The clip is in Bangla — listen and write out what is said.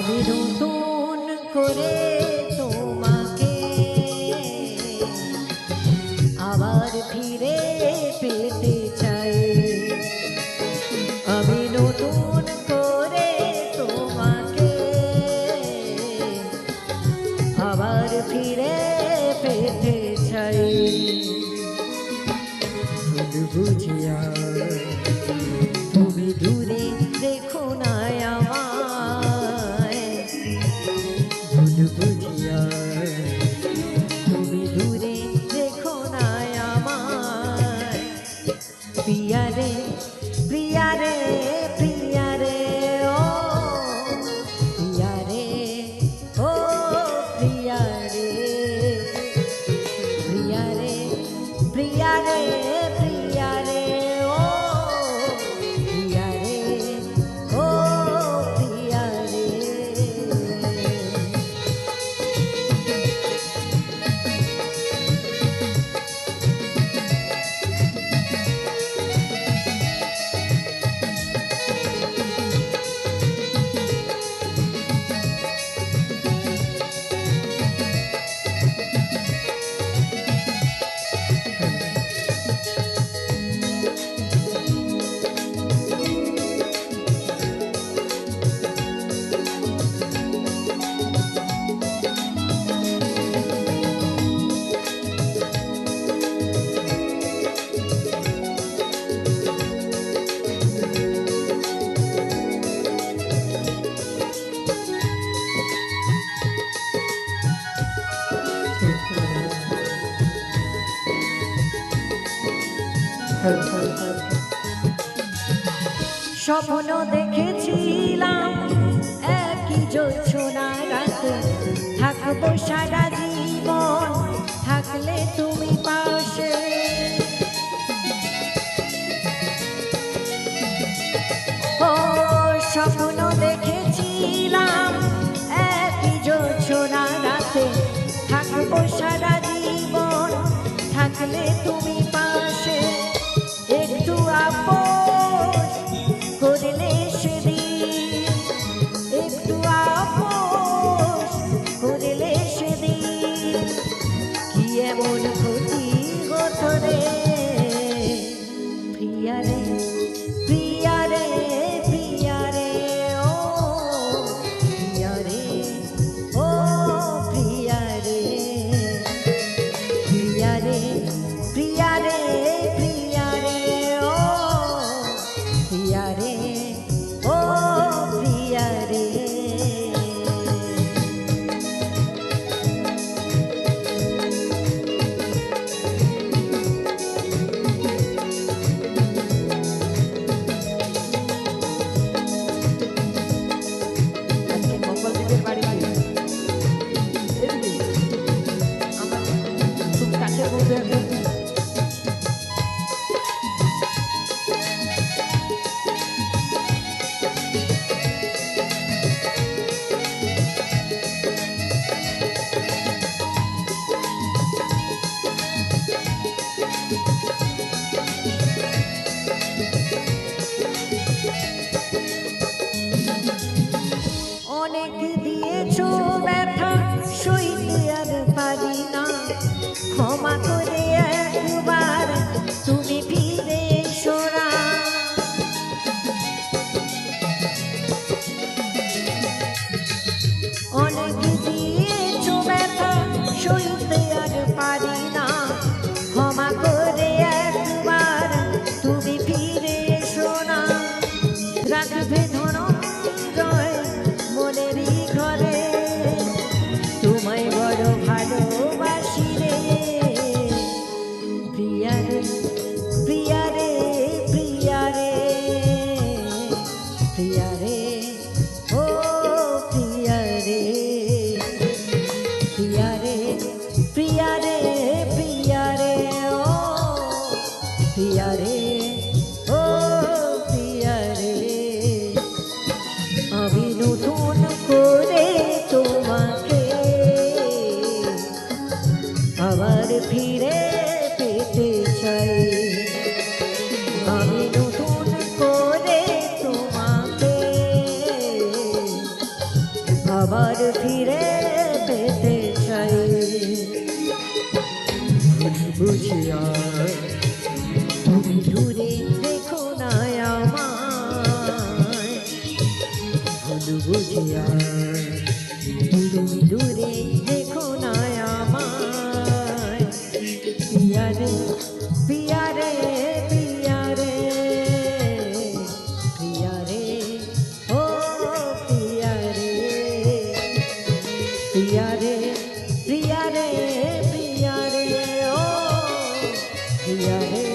আমি নতুন করে। বুঝিয়া তুমি দূরে দেখো না আমায়। প্রিয়ারে প্রিয়ারে প্রিয়ারে, ও। প্রিয়ারে ও প্রিয়ারে। প্রিয়ারে প্রিয়ারে স্বপ্ন দেখেছিলাম একই জোছনা থাকব সারা জীবন, থাকলে তুমি পাশে। ও, স্বপ্ন দেখেছিলাম একই জোছনা থাকব সারা অনেক দিয়েছ ব্যথা সইতে আর পারি না। ক্ষমা করে প্রিয়ারে ও প্রিয়ারে প্রিয়ারে প্রিয়ারে প্রিয়ারে ও প্রিয়ারে ও প্রিয়ারে আমি নতুন করে তোমাকে আবার ফিরে আবার ফিরে পেতে চাই। বুঝিয়া তুমি দূরে দেখো না আমায়। বুঝিয়া रे प्रिया रे प्रिया रे ओ प्रिया रे।